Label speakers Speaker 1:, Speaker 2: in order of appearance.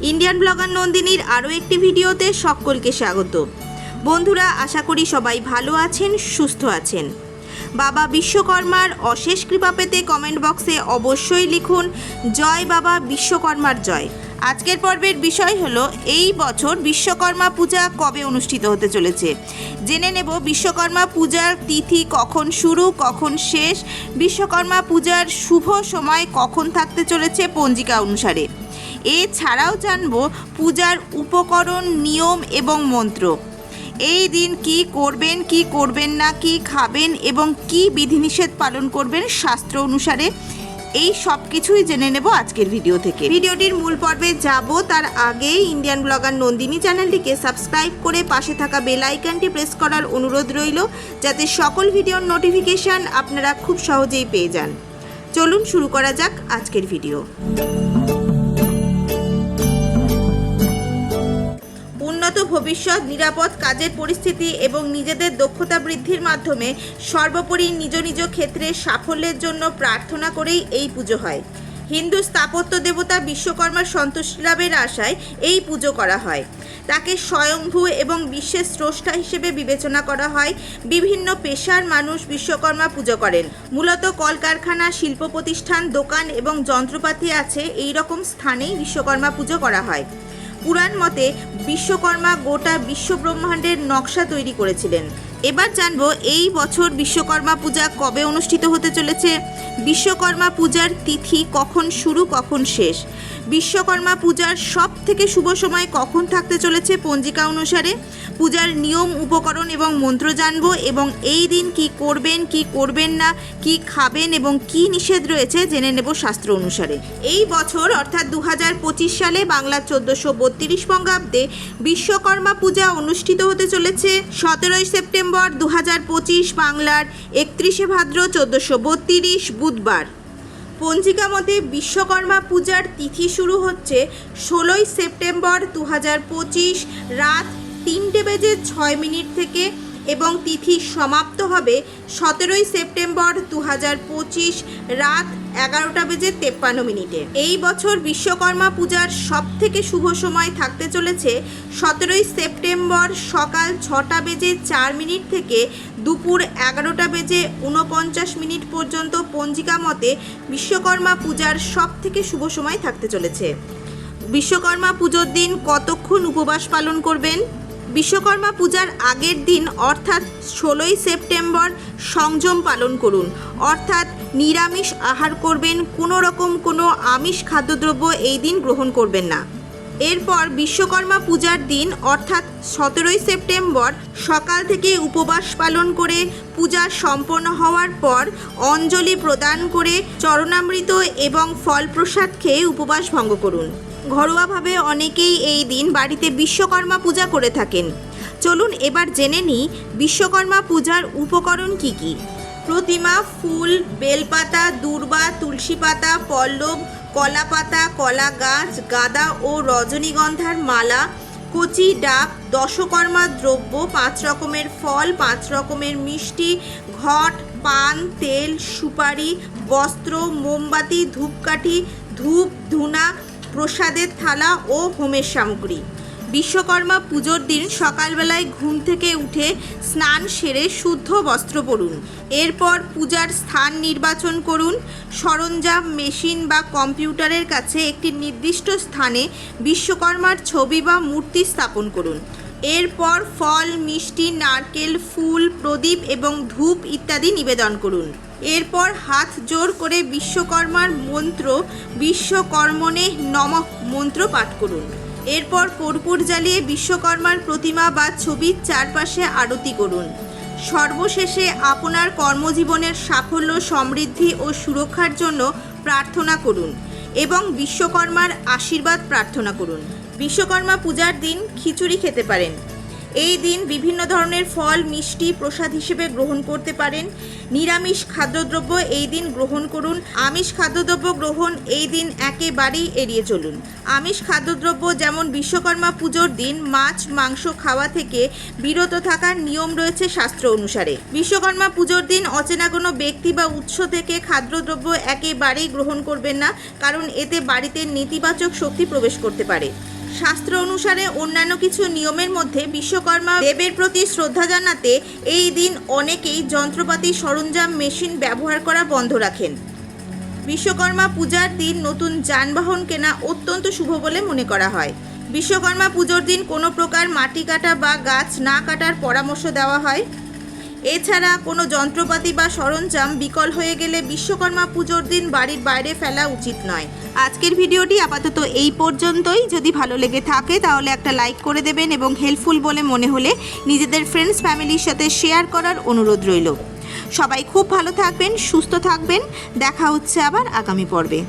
Speaker 1: Indian blogger নন্দিনীর আরও একটি ভিডিওতে সকলকে স্বাগত। বন্ধুরা, আশা করি সবাই ভালো আছেন, সুস্থ আছেন। বাবা বিশ্বকর্মার অশেষ কৃপা পেতে কমেন্ট বক্সে অবশ্যই লিখুন, জয় বাবা বিশ্বকর্মার জয়। আজকের পর্বের বিষয় হলো, এই বছর বিশ্বকর্মা পূজা কবে অনুষ্ঠিত হতে চলেছে? জেনে নেব বিশ্বকর্মা পূজার তিথি কখন শুরু, কখন শেষ? বিশ্বকর্মা পূজার শুভ সময় কখন থাকতে চলেছে পঞ্জিকা অনুসারে। এছাড়াও জানব পূজার উপকরণ, নিয়ম এবং মন্ত্র। এই দিন কি করবেন কি করবেন না, কি খাবেন এবং কি বিধিনিষেধ পালন করবেন শাস্ত্র অনুসারে, এই সব কিছুই জেনে নেব আজকের ভিডিও থেকে। ভিডিওটির মূল পর্বে যাব, তার আগে ইন্ডিয়ান ব্লগার নন্দিনী চ্যানেলটিকে সাবস্ক্রাইব করে পাশে থাকা বেল আইকনটি প্রেস করার অনুরোধ রইল, যাতে সকল ভিডিওর নোটিফিকেশন আপনারা খুব সহজেই পেয়ে যান। চলুন শুরু করা যাক আজকের ভিডিও। ভবিষ্যৎ, নিরাপদ কাজের পরিস্থিতি এবং নিজেদের দক্ষতা বৃদ্ধির মাধ্যমে সর্বোপরি নিজ নিজ ক্ষেত্রে সাফল্যের জন্য প্রার্থনা করেই এই পুজো হয়। হিন্দু স্থাপত্য দেবতা বিশ্বকর্মার সন্তুষ্টি লাভের আশায় এই পুজো করা হয়। তাকে স্বয়ংভূ এবং বিশ্বের স্রষ্টা হিসেবে বিবেচনা করা হয়। বিভিন্ন পেশার মানুষ বিশ্বকর্মা পুজো করেন। মূলত কলকারখানা, শিল্প প্রতিষ্ঠান, দোকান এবং যন্ত্রপাতি আছে এই রকম স্থানেই বিশ্বকর্মা পুজো করা হয়। পুরাণ মতে বিশ্বকর্মা গোটা বিশ্ব ব্রহ্মাণ্ডের নকশা তৈরি করেছিলেন। এবার জানব এই বছর বিশ্বকর্মা পূজা কবে অনুষ্ঠিত হতে চলেছে। বিশ্বকর্মা পূজার তিথি কখন শুরু, কখন শেষ? বিশ্বকর্মা পূজার সব থেকে শুভ সময় কখন থাকতে চলেছে পঞ্জিকা অনুসারে? পূজার নিয়ম, উপকরণ এবং মন্ত্র জানব এবং এই দিন কি করবেন কি করবেন না, কি খাবেন এবং কি নিষেধ রয়েছে জেনে নেব শাস্ত্র অনুসারে। এই বছর অর্থাৎ দু হাজার পঁচিশ সালে বাংলা চোদ্দোশো বত্রিশ বঙ্গাব্দে বিশ্বকর্মা পূজা অনুষ্ঠিত হতে চলেছে। সতেরোই সেপ্টেম্বর দু বাংলার একত্রিশে ভাদ্র চোদ্দোশো বত্রিশ বুধবার। পঞ্জিকা মতে বিশ্বকর্মা পূজার তিথি শুরু হচ্ছে ষোলোই সেপ্টেম্বর দু হাজার পঁচিশ রাত তিনটে বেজে ছয় মিনিট থেকে এবং তিথি সমাপ্ত হবে সতেরোই সেপ্টেম্বর দু হাজার পঁচিশ রাত এগারোটা বেজে তেপ্পান্ন মিনিটে। এই বছর বিশ্বকর্মা পূজার সব থেকে শুভ সময় থাকতে চলেছে সতেরোই সেপ্টেম্বর সকাল ছটা বেজে চার মিনিট থেকে দুপুর এগারোটা বেজে উনপঞ্চাশ মিনিট পর্যন্ত পঞ্জিকা মতে বিশ্বকর্মা পূজার সব থেকে শুভ সময় থাকতে চলেছে। বিশ্বকর্মা পুজোর দিন কতক্ষণ উপবাস পালন করবেন? বিশ্বকর্মা পূজার আগের দিন অর্থাৎ ষোলোই সেপ্টেম্বর সংযম পালন করুন। অর্থাৎ নিরামিষ আহার করবেন কোনো রকম কোনো আমিষ খাদ্যদ্রব্য এই দিন গ্রহণ করবেন না। এরপর বিশ্বকর্মা পূজার দিন, অর্থাৎ সতেরোই সেপ্টেম্বর, সকাল থেকে উপবাস পালন করে পূজা সম্পন্ন হওয়ার পর অঞ্জলি প্রদান করে চরণামৃত এবং ফল প্রসাদ খেয়ে উপবাস ভঙ্গ করুন। ঘরোয়াভাবে অনেকেই এই দিন বাড়িতে বিশ্বকর্মা পূজা করে থাকেন। চলুন এবার জেনে নিই বিশ্বকর্মা পূজার উপকরণ কি কি। প্রতিমা, ফুল, বেলপাতা, দূর্বা তুলসী পাতা পল্লব কলা পাতা কলা গাছ গাঁদা ও রজনীগন্ধার মালা, কচি ডাব, দশকর্মা দ্রব্য, পাঁচ রকমের ফল, পাঁচ রকমের মিষ্টি, ঘট, পান, তেল, সুপারি, বস্ত্র, মোমবাতি, ধূপকাঠি, ধূপ, ধুনা, প্রসাদের থালা ও হোমের সামগ্রী। বিশ্বকর্মা পুজোর দিন সকালবেলায় ঘুম থেকে উঠে স্নান সেরে শুদ্ধ বস্ত্র পরুন। এরপর পূজার স্থান নির্বাচন করুন। সরঞ্জাম, মেশিন বা কম্পিউটারের কাছে একটি নির্দিষ্ট স্থানে বিশ্বকর্মার ছবি বা মূর্তি স্থাপন করুন। এরপর ফল, মিষ্টি, নারকেল, ফুল, প্রদীপ এবং ধূপ ইত্যাদি নিবেদন করুন। এরপর হাত জোর করে বিশ্বকর্মার মন্ত্র, বিশ্বকর্মণে নমঃ মন্ত্র পাঠ করুন। এরপর কর্পূর জ্বালিয়ে বিশ্বকর্মার প্রতিমা বা ছবির চারপাশে আরতি করুন। সর্বশেষে আপনার কর্মজীবনের সাফল্য, সমৃদ্ধি ও সুরক্ষার জন্য প্রার্থনা করুন এবং বিশ্বকর্মার আশীর্বাদ প্রার্থনা করুন। বিশ্বকর্মা পূজার দিন খিচুড়ি খেতে পারেন। এই দিন বিভিন্ন ধরনের ফল, মিষ্টি, প্রসাদ হিসেবে গ্রহণ করতে পারেন। নিরামিষ খাদ্যদ্রব্য এই দিন গ্রহণ করুন। আমিষ খাদ্যদ্রব্য গ্রহণ এই দিন একেবারেই এড়িয়ে চলুন। আমিষ খাদ্যদ্রব্য যেমন বিশ্বকর্মা পুজোর দিন, মাছ, মাংস খাওয়া থেকে বিরত থাকার নিয়ম রয়েছে শাস্ত্র অনুসারে। বিশ্বকর্মা পুজোর দিন অচেনা কোনো ব্যক্তি বা উৎস থেকে খাদ্যদ্রব্য একেবারেই গ্রহণ করবেন না, কারণ এতে বাড়িতে নেতিবাচক শক্তি প্রবেশ করতে পারে। শাস্ত্র অনুসারে অন্যান্য কিছু নিয়মের মধ্যে বিশ্বকর্মা দেবের প্রতি শ্রদ্ধা জানাতে এই দিন অনেকেই যন্ত্রপাতি সরঞ্জাম মেশিন ব্যবহার করা বন্ধ রাখেন। বিশ্বকর্মা পূজার দিন নতুন যানবাহন কেনা অত্যন্ত শুভ বলে মনে করা হয়। বিশ্বকর্মা পুজোর দিন কোনো প্রকার মাটি কাটা বা গাছ না কাটার পরামর্শ দেওয়া হয়। এছাড়া কোনো যন্ত্রপাতি বা সরঞ্জাম বিকল হয়ে গেলে বিশ্বকর্মা পুজোর দিন বাড়ির বাইরে ফেলা উচিত নয়। আজকের ভিডিওটি আপাতত এই পর্যন্তই। যদি ভালো লেগে থাকে তাহলে একটা লাইক করে দেবেন এবং হেল্পফুল বলে মনে হলে নিজেদের ফ্রেন্ডস ফ্যামিলির সাথে শেয়ার করার অনুরোধ রইল। সবাই খুব ভালো থাকবেন, সুস্থ থাকবেন। দেখা হচ্ছে আবার আগামী পর্বে।